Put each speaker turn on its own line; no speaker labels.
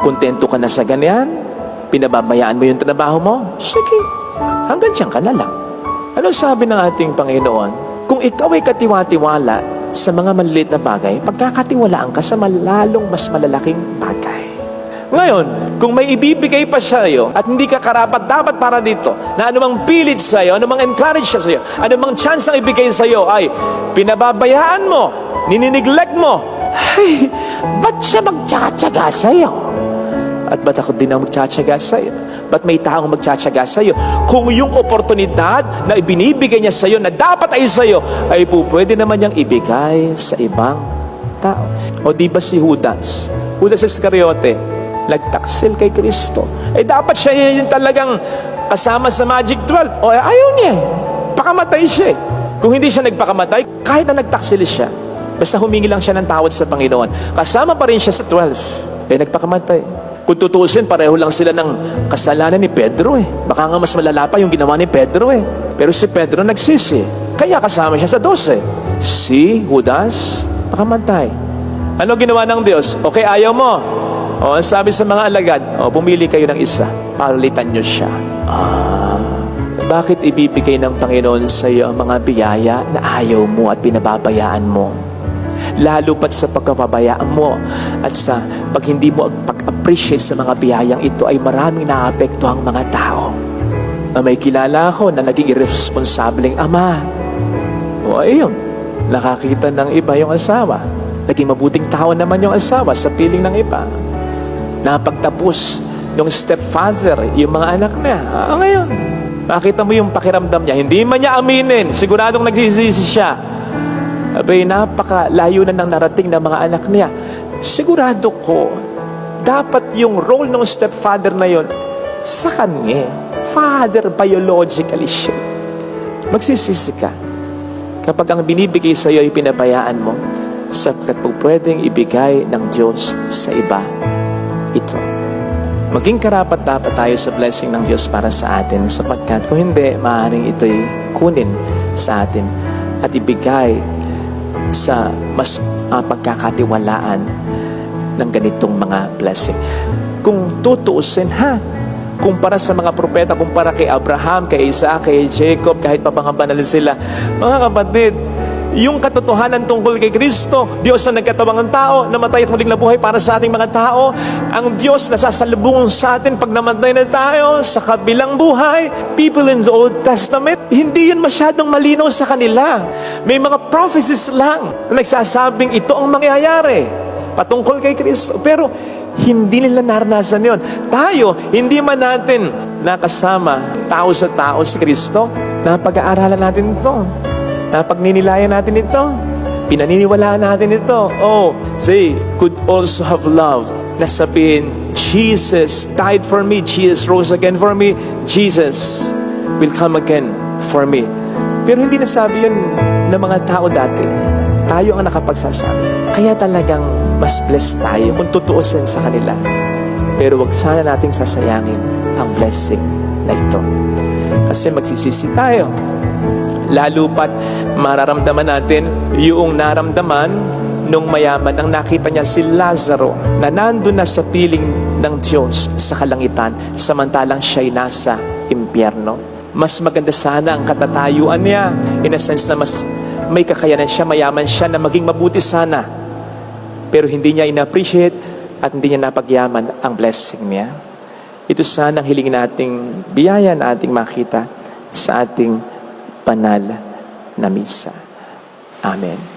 Kontento ka na sa ganyan? Pinababayaan mo yung trabaho mo? Sige, hanggang dyan ka na lang. Ano sabi ng ating Panginoon? Kung ikaw ay katiwa-tiwala sa mga maliliit na bagay, pagkakatiwalaan ka sa malalong mas malalaking bagay. Ngayon, kung may ibibigay pa siya iyo at hindi ka karapat dapat para dito, na anumang pilit sa iyo, anumang encourage siya sa iyo, anumang chance ang ibigay sa iyo ay pinababayaan mo, ninineglect mo, ay, ba't siya magtsatsaga sa iyo? At ba't ako din ang magtsatsaga sa iyo? Ba't may taong magtsatsaga sa iyo? Kung yung oportunidad na ibinibigay niya sa iyo, na dapat ay sa iyo, ay po pwede naman niyang ibigay sa ibang tao. O di ba si Judas? Judas Iscariote, nagtaksil kay Kristo. Eh dapat siya yung talagang kasama sa Magic 12. O eh, ayaw niya eh. Pakamatay siya eh. Kung hindi siya nagpakamatay, kahit na nagtaksil siya, basta humingi lang siya ng tawad sa Panginoon, kasama pa rin siya sa 12. Eh nagpakamatay. Kung tutusin, pareho lang sila ng kasalanan ni Pedro eh. Baka nga mas malala pa yung ginawa ni Pedro eh. Pero si Pedro nagsisi. Kaya kasama siya sa 12. Si Judas, pakamatay. Ano ginawa ng Diyos? Okay, ayaw mo. O, ang sabi sa mga alagad, o, pumili kayo ng isa. Palitan nyo siya. Ah, bakit ibibigay ng Panginoon sa iyo ang mga biyaya na ayaw mo at pinababayaan mo? Lalo pat sa pagkapabayaan mo at sa pag hindi mo pag-appreciate sa mga biyayang ito ay maraming naapekto ang mga tao. Na may kilala ako na naging irresponsableng ama. O ayun, nakakita ng iba yung asawa. Naging mabuting tao naman yung asawa sa piling ng iba. Napagtapos yung stepfather, yung mga anak niya. Ah, ngayon, makita mo yung pakiramdam niya. Hindi man niya aminin. Siguradong nagsisisi siya. Abay, napakalayo na ng narating ng mga anak niya. Sigurado ko, dapat yung role ng stepfather na yon sa kanya. Father biologically siya. Magsisisi ka kapag ang binibigay sa iyo ay pinabayaan mo sapagkat po pwedeng ibigay ng Diyos sa iba ito. Maging karapat dapat tayo sa blessing ng Diyos para sa atin sapagkat kung hindi, maaaring ito'y kunin sa atin at ibigay sa mas uh, pagkakatiwalaan ng ganitong mga blessing. Kung tutuusin ha, kumpara sa mga propeta, kumpara kay Abraham, kay Isaac, kay Jacob, kahit pa mga banal sila, mga kapatid, yung katotohanan tungkol kay Kristo, Diyos na nagkatawang ng tao, namatay at muling nabuhay para sa ating mga tao, ang Diyos na sasalubong sa atin pag namatay na tayo sa kabilang buhay, people in the Old Testament, hindi yun masyadong malinaw sa kanila. May mga prophecies lang na nagsasabing ito ang mangyayari patungkol kay Kristo. Pero hindi nila naranasan yon. Tayo, hindi man natin nakasama tao sa tao si Kristo, napag-aaralan natin ito. Napagninilayan natin ito. Pinaniniwalaan natin ito. Oh, they could also have loved na sabihin, Jesus died for me. Jesus rose again for me. Jesus will come again for me. Pero hindi nasabi yun ng mga tao dati. Tayo ang nakapagsasabi. Kaya talagang mas blessed tayo kung tutuusin sa kanila. Pero wag sana nating sasayangin ang blessing na ito. Kasi magsisisi tayo lalo pat mararamdaman natin yung naramdaman nung mayaman ang nakita niya si Lazaro na nandun na sa piling ng Diyos sa kalangitan samantalang siya'y nasa impyerno. Mas maganda sana ang katatayuan niya in a sense na mas may kakayanan siya, mayaman siya na maging mabuti sana. Pero hindi niya in-appreciate at hindi niya napagyaman ang blessing niya. Ito sana ang hilingin nating biyaya na ating makita sa ating banal na misa. Amen.